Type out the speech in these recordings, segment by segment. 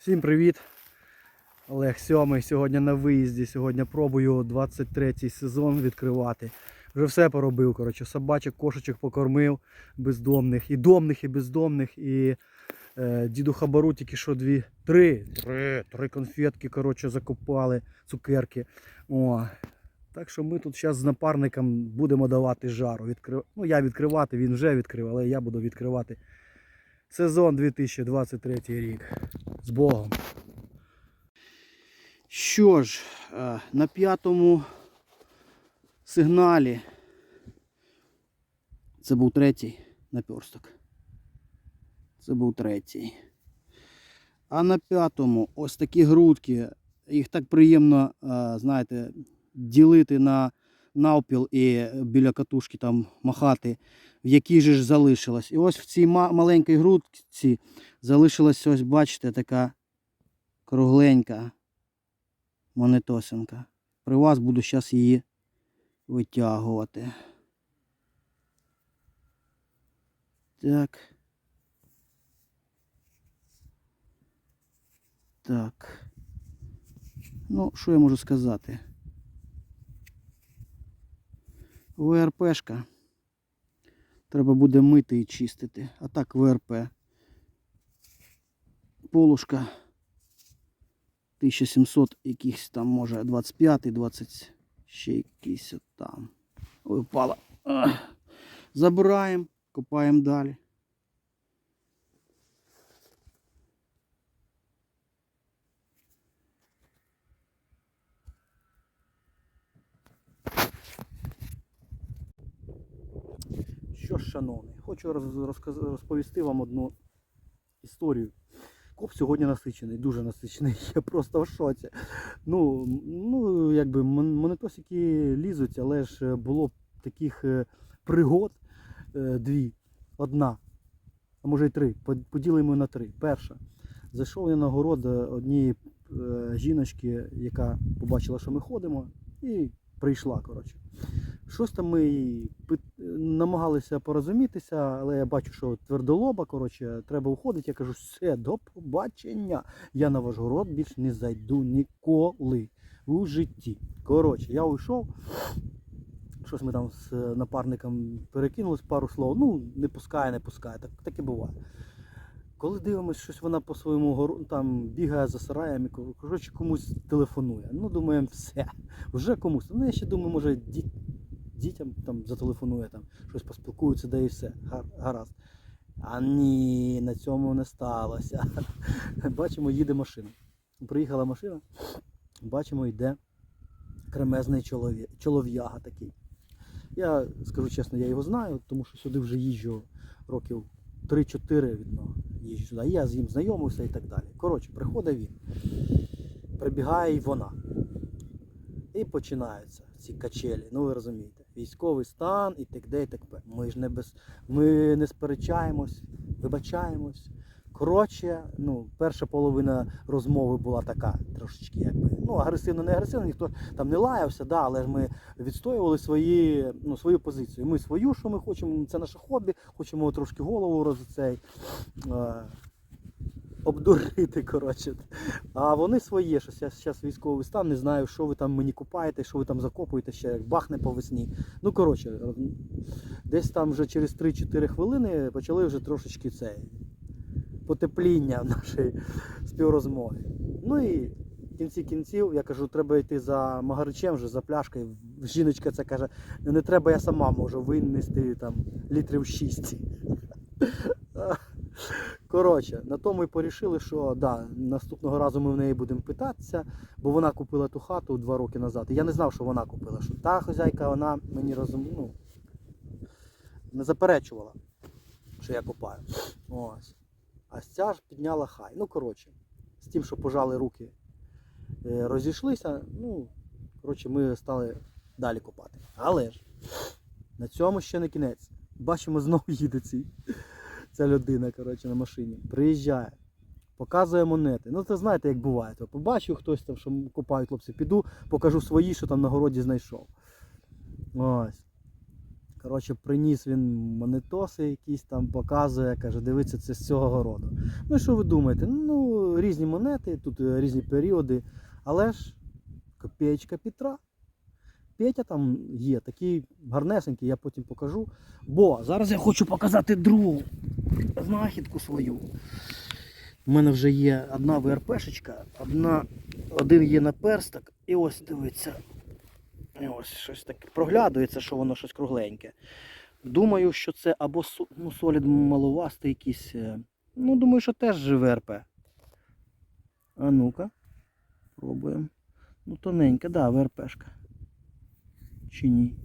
Всім привіт! Олег Сьомий сьогодні на виїзді. Сьогодні пробую 23-й сезон відкривати. Вже все поробив. коротше. Собачок, кошечок покормив бездомних. І домних, і бездомних. І е, діду Хабару тільки що дві. Три. Три, три конфетки коротше, закопали, цукерки. О. Так що ми тут зараз з напарником будемо давати жару. Відкрив... Ну, я відкривати, він вже відкрив, але я буду відкривати сезон 2023 рік. З Богом. Що ж, е, на п'ятому сигналі. Це був третій наперсток. Це був третій. А на п'ятому ось такі грудки. Їх так приємно, е, знаєте, ділити на навпіл і біля катушки там махати, в якій же ж залишилось. І ось в цій маленькій грудці залишилась ось, бачите, така кругленька монетосинка. При вас буду зараз її витягувати. Так. Так. Ну, що я можу сказати? ВРПшка. Треба буде мити і чистити. А так ВРП. Полушка. 1700 якихось там, може, 25, 20, ще якийсь там. Ой. Забираємо, копаємо далі. Що ж, шановний, хочу розповісти вам одну історію. Коп сьогодні насичений, дуже насичений. Я просто в шоці. Ну, ну якби монетосики лізуть, але ж е, було таких е, пригод е, дві. Одна, а може й три. Поділимо на три. Перша. Зайшов я на город однієї жіночки, яка побачила, що ми ходимо, і прийшла. коротше. Щось там ми намагалися порозумітися, але я бачу, що твердолоба, коротше, треба уходити. Я кажу, все, до побачення. Я на ваш город більше не зайду ніколи у житті. Коротше, я уйшов. Щось ми там з напарником перекинулись пару слов. Ну, не пускає, не пускає. Так, так і буває. Коли дивимося, щось вона по своєму гору там бігає за сараєм і коротше, комусь телефонує. Ну, думаємо, все, вже комусь. Ну, я ще думаю, може, ді- дітям там зателефонує, там щось поспілкуються, да і все. Гаразд. А ні, на цьому не сталося. Бачимо, їде машина. Приїхала машина, бачимо, йде кремезний чолов'яга такий. Я скажу чесно, я його знаю, тому що сюди вже їжджу років 3-4 відно їжджу сюди. Я з ним знайомився і так далі. Коротше, приходить він, прибігає і вона. І починаються ці качелі. Ну ви розумієте, військовий стан і так де, і так. Ми ж не без ми не сперечаємось, вибачаємось. Коротше, ну, перша половина розмови була така, трошечки якби. Ну, агресивно, не агресивно, ніхто там не лаявся, да, але ж ми відстоювали свої, ну, свою позицію. Ми свою, що ми хочемо, це наше хобі, хочемо трошки голову роз цей. Е, обдурити, коротше. А вони своє, що я зараз військовий стан, не знаю, що ви там мені купаєте, що ви там закопуєте ще, як бахне по весні. Ну, коротше, десь там вже через 3-4 хвилини почали вже трошечки це потепління в нашій співрозмові. Ну і в кінці кінців я кажу, треба йти за магаричем, вже за пляшкою. Жіночка це каже, не треба, я сама можу винести там літрів 6. Коротше, на тому і порішили, що да, наступного разу ми в неї будемо питатися, бо вона купила ту хату два роки назад. І я не знав, що вона купила. Що та хазяйка, вона мені розум... ну, не заперечувала, що я купаю. Ось. А ця ж підняла хай. Ну, коротше, з тим, що пожали руки, е, розійшлися, ну, коротше, ми стали далі копати. Але ж на цьому ще не кінець. Бачимо, знову їде цей ця людина, коротше, на машині. Приїжджає, показує монети. Ну, це знаєте, як буває. То побачив хтось там, що купають хлопці, піду, покажу свої, що там на городі знайшов. Ось. Коротше, приніс він монетоси якісь там, показує, каже, дивіться, це з цього городу. Ну що ви думаєте? Ну, Ну, різні монети, тут е, різні періоди, але ж копеечка Петра. Петя там є, такий гарнесенький, я потім покажу. Бо зараз я хочу показати другу знахідку свою. У мене вже є одна ВРПшечка, одна, один є наперсток, і ось дивиться. І ось щось таке. Проглядується, що воно щось кругленьке. Думаю, що це або ну, солід маловастий якийсь. е, Ну, думаю, що теж ВРП. А ну-ка. Пробуємо. Ну, тоненька, да, ВРПшка. Чи ні?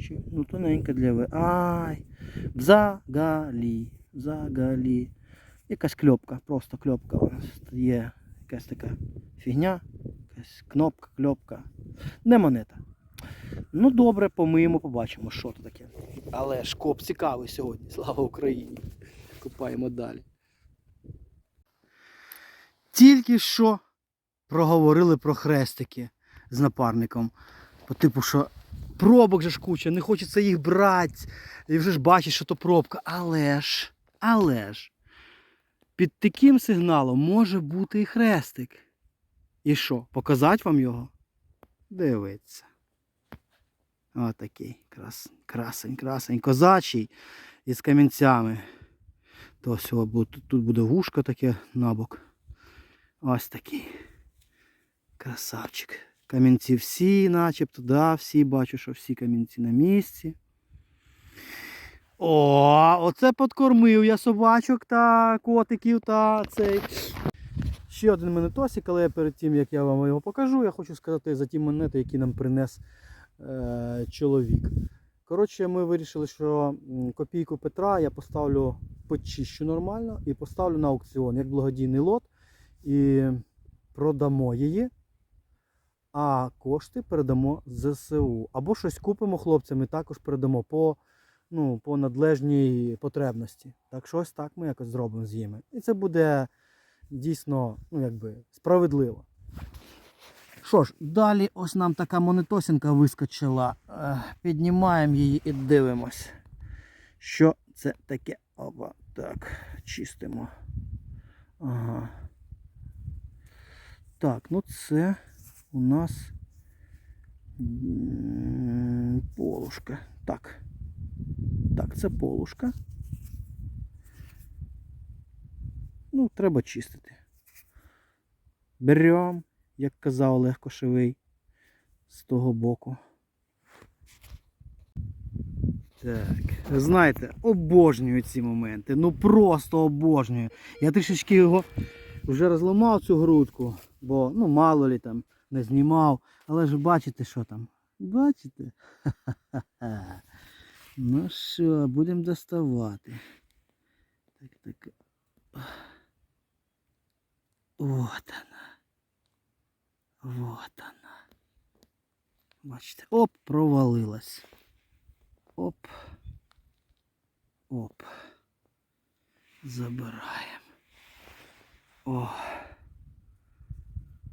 Чи... Ну, тоненька для В. Ай! Взагалі. Взагалі. Якась кльопка, просто кльопка у нас є. Якась така фігня. Якась кнопка, кльопка. Не монета. Ну добре, помиємо, побачимо, що це таке. Але ж коп цікавий сьогодні. Слава Україні. Копаємо далі. Тільки що проговорили про хрестики з напарником. По типу, що пробок же ж куча, не хочеться їх брати. І вже ж бачиш, що то пробка. Але ж, але ж, під таким сигналом може бути і хрестик. І що, показати вам його? Дивиться. Отакий крас, красень, красень, козачий із камінцями. То всього тут буде вушко таке набок. Ось такий. Красавчик. Камінці всі, начебто, да, всі бачу, що всі камінці на місці. О, оце подкормив я собачок та котиків та цей. Ще один монетосик, але перед тим як я вам його покажу, я хочу сказати за ті монети, які нам принес е, чоловік. Коротше, ми вирішили, що копійку Петра я поставлю почищу нормально і поставлю на аукціон як благодійний лот і продамо її, а кошти передамо ЗСУ. Або щось купимо хлопцям і також передамо по, ну, по надлежній потребності. Так що ось так ми якось зробимо з ними. І це буде дійсно ну, якби, справедливо. Що ж, далі ось нам така монетосинка вискочила. Е, Піднімаємо її і дивимось. Що це таке? Опа, так, чистимо. Ага. Так, ну це у нас полушка. Так. Так, це полушка. Ну, треба чистити. Беремо, як казав Олег Кошевий, з того боку. Так, знаєте, обожнюю ці моменти. Ну просто обожнюю. Я трішечки його вже розламав цю грудку, бо ну мало лі там не знімав. Але ж бачите, що там? Бачите? Ну що, будемо доставати. Так, так. Вот она. Вот она. Бачите, оп, провалилась. Оп. Оп. Забираємо. О.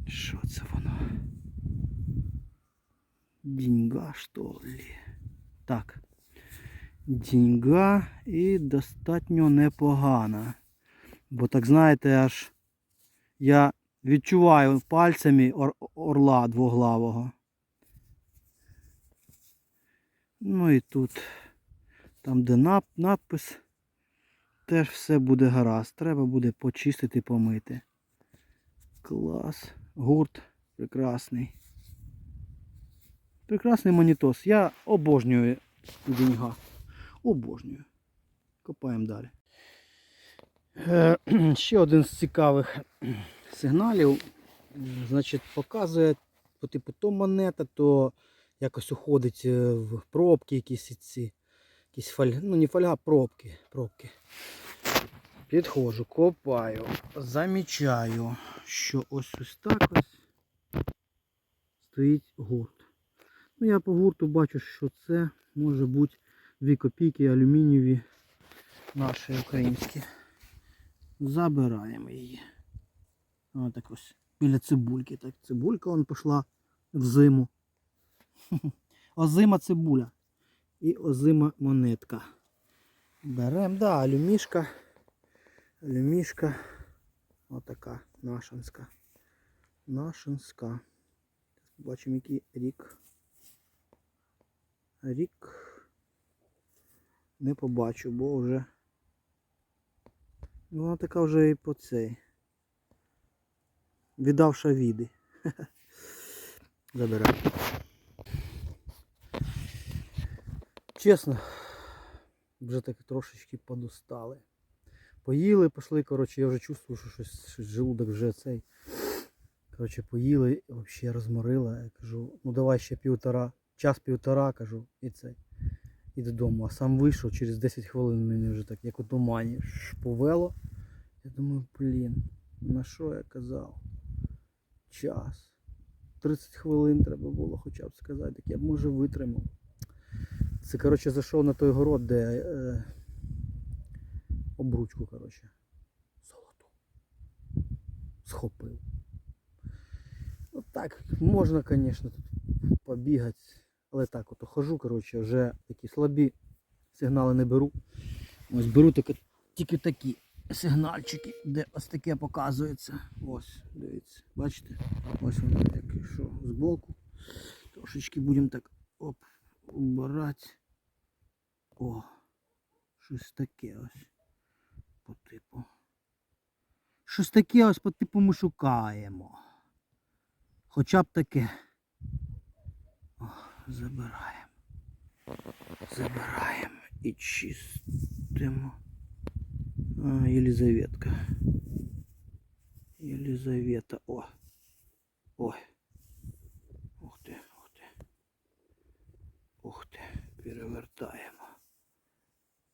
Що це воно? Деньга, що ли? Так. Деньга і достатньо непогана. Бо так знаєте, аж я відчуваю пальцями ор- орла двоглавого. Ну і тут, там де нап, надпис, теж все буде гаразд. Треба буде почистити, помити. Клас. Гурт прекрасний. Прекрасний монітос. Я обожнюю деньга. Обожнюю. Копаємо далі. Е, Ще один з цікавих сигналів. Значить, показує, по типу, то монета, то якось уходить е, в пробки якісь ці. Якісь фольга, ну не фольга, пробки. пробки. Підходжу, копаю, замічаю, що ось ось так ось стоїть гурт. Ну, я по гурту бачу, що це може бути дві копійки алюмінієві наші українські. Забираємо її. Ось так ось. Біля цибульки. Так, цибулька вон пішла в зиму. Озима цибуля. І озима монетка. Беремо, да, алюмішка. Алюмішка. Отака нашинська. Нашинська. Бачимо, який рік. Рік. Не побачу, бо вже. Ну, вона така вже і по цей. Віддавша віди. Забирай. Чесно, вже так трошечки подустали. Поїли, пішли, коротше, я вже чувствую, що щось, щось желудок вже цей. Коротше, поїли, взагалі розморила. Я кажу, ну давай ще півтора, час-півтора, кажу, і цей. І додому. А сам вийшов через 10 хвилин мені вже так, як у тумані, повело. Я думаю, блін, на що я казав? Час. 30 хвилин треба було хоча б сказати, так я б може витримав. Це, коротше, зайшов на той город, де е, обручку, коротше. Золоту. Схопив. Ну так, можна, звісно, тут побігати. Але так от хожу, коротше, вже такі слабі сигнали не беру. Ось беру таки, тільки такі сигнальчики, де ось таке показується. Ось, дивіться, бачите? Ось воно як що збоку. Трошечки будемо так оп, убирати. О, щось таке ось по типу. Щось таке ось по типу ми шукаємо. Хоча б таке. О, забираємо. Забираємо і чистимо. А, Єлизаветка. Єлизавета. О. Ой. Ух ти, ух ти. Ух ти. Перевертаємо.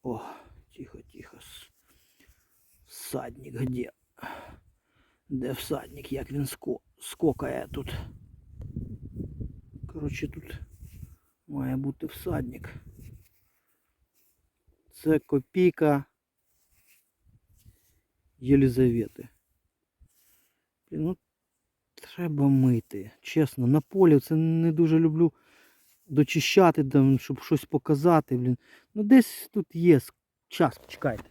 О, тихо, тихо. С- Всадник где? Де всадник? Як він ско... скокає тут? Коротше, тут має бути всадник. Це копійка Єлизавети. Блін, ну треба мити. Чесно, на полі це не дуже люблю дочищати, там, щоб щось показати. Блін. Ну десь тут є час, чекайте.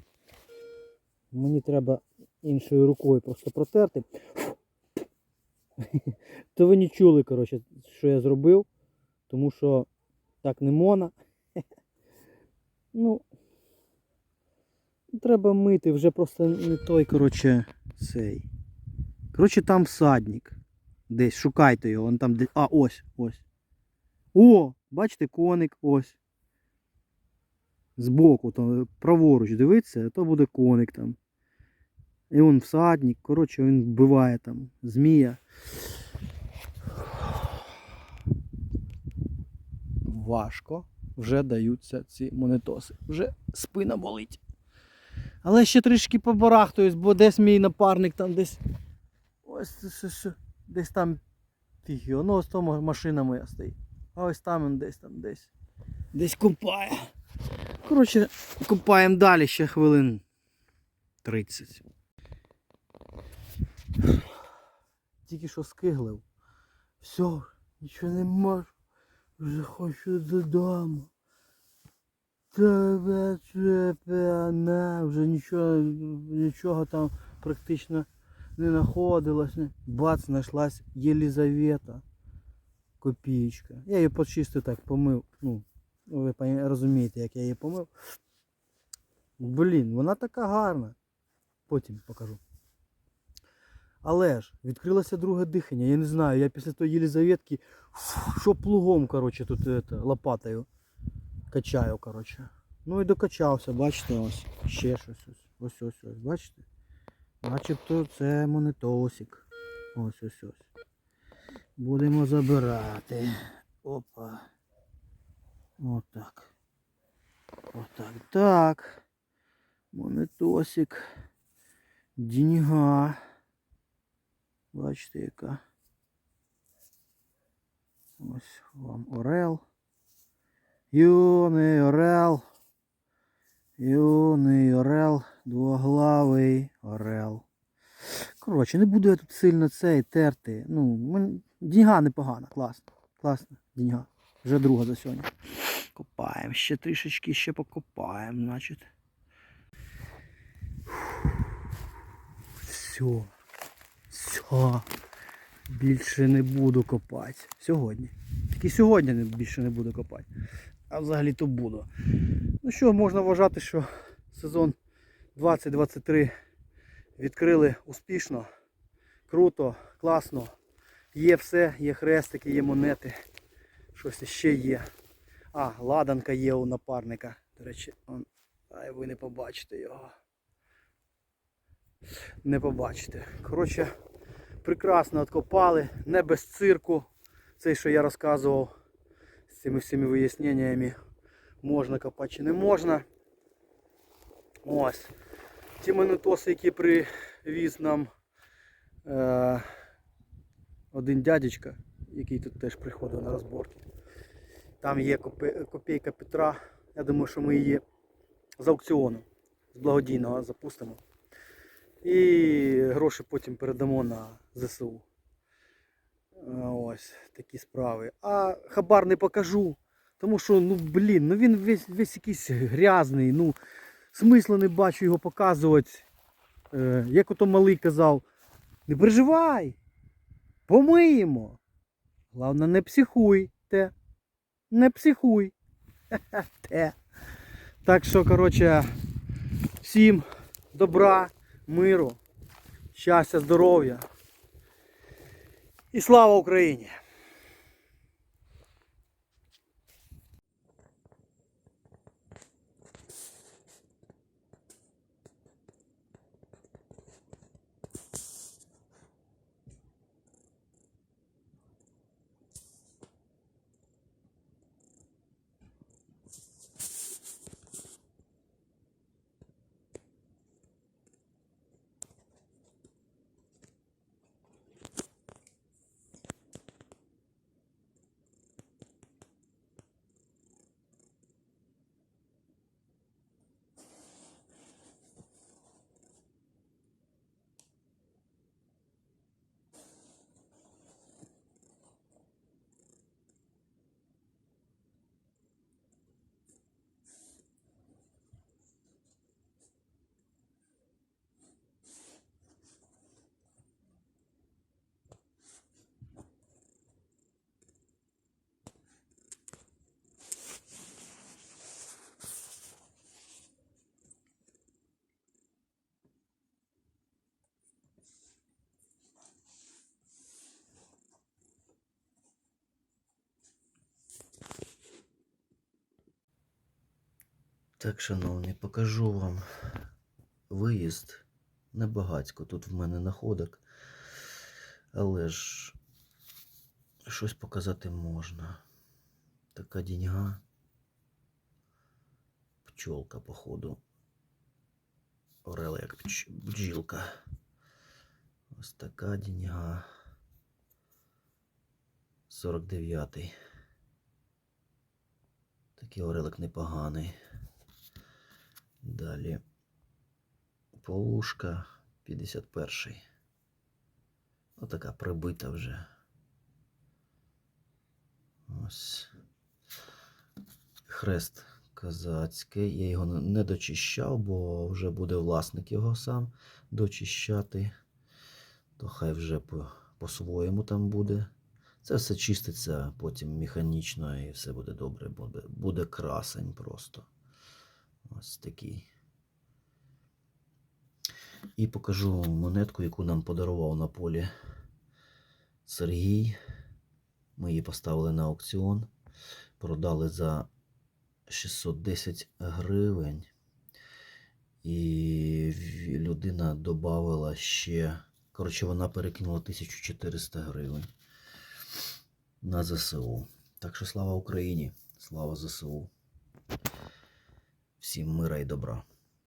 Мені треба іншою рукою просто протерти. То ви не чули, коротше, що я зробив, тому що так не можна. Ну, треба мити, вже просто не той, коротше, цей. Коротше, там всадник. Десь шукайте його, он там де. А, ось, ось. О! Бачите, коник ось. Збоку, там, праворуч, дивиться, то буде коник там. І он всадник, коротше, він вбиває там змія. Важко вже даються ці монетоси. Вже спина болить. Але ще трішки побарахтуюсь, бо десь мій напарник там десь. Ось десь там фіг. Ну ось там машина моя стоїть. А ось там він десь там десь. Десь купає. Коротше, купаємо далі ще хвилин 30. Тільки що скиглив. Все, нічого не можу. Вже хочу додому. Тебе не, вже нічого, нічого там практично не знаходилось. Бац, знайшлась Єлизавета. Копієчка. Я її почистив так, помив. Ну, ви розумієте, як я її помив. Блін, вона така гарна. Потім покажу. Але ж відкрилося друге дихання. Я не знаю, я після тої Єлизаветки, фу, що плугом, коротше, тут это, лопатою качаю, коротше. Ну і докачався, бачите, ось. Ще щось. Ось ось ось, ось бачите? Начебто це монетосик. Ось ось ось. Будемо забирати. Опа. Отак. Отак. Так. Монетосик. Діньга. Бачите, яка. Ось вам орел. Юний орел. Юний орел. Двоглавий орел. Коротше, не буду я тут сильно цей терти. Ну, діньга непогана, класна. Класна діньга. Вже друга за сьогодні. Копаємо. Ще трішечки ще покопаємо, значить. Все. Все. Більше не буду копати. Сьогодні. Тільки сьогодні більше не буду копати. А взагалі то буду. Ну що, можна вважати, що сезон 2023 відкрили успішно. Круто, класно. Є все, є хрестики, є монети. Щось ще є. А, ладанка є у напарника. До речі, он, ай, ви не побачите його. Не побачите. Коротше, прекрасно откопали, не без цирку. Цей, що я розказував з цими всіми виясненнями, можна копати чи не можна. Ось. Ті монетоси, які привіз нам е, один дядечка, який тут теж приходив на розборки. Там є копійка Петра. Я думаю, що ми її з аукціону, з благодійного запустимо. І гроші потім передамо на ЗСУ. Ось такі справи. А хабар не покажу. Тому що, ну блін, ну він весь, весь якийсь грязний. Ну, смисла не бачу його показувати. Е, як ото малий казав, не переживай, помиємо. Головне, не психуйте. Не психуй. Те. Так що, коротше, всім добра, миру, щастя, здоров'я. І слава Україні! Так, шановні, покажу вам виїзд. Небагацько тут в мене находок. Але ж щось показати можна. Така діньга. Пчолка, походу. Орела як пч... бджілка. Ось така діньга. 49-й. Такий орелик непоганий. Далі полушка 51. Отака прибита вже. Ось. Хрест козацький. Я його не дочищав, бо вже буде власник його сам дочищати. То хай вже по- по-своєму там буде. Це все чиститься потім механічно і все буде добре. Буде, буде красень просто. Ось такий. І покажу монетку, яку нам подарував на полі Сергій. Ми її поставили на аукціон. Продали за 610 гривень. І людина додавала ще. Коротше, вона перекинула 1400 гривень на ЗСУ. Так що слава Україні! Слава ЗСУ! Всім мира і добра!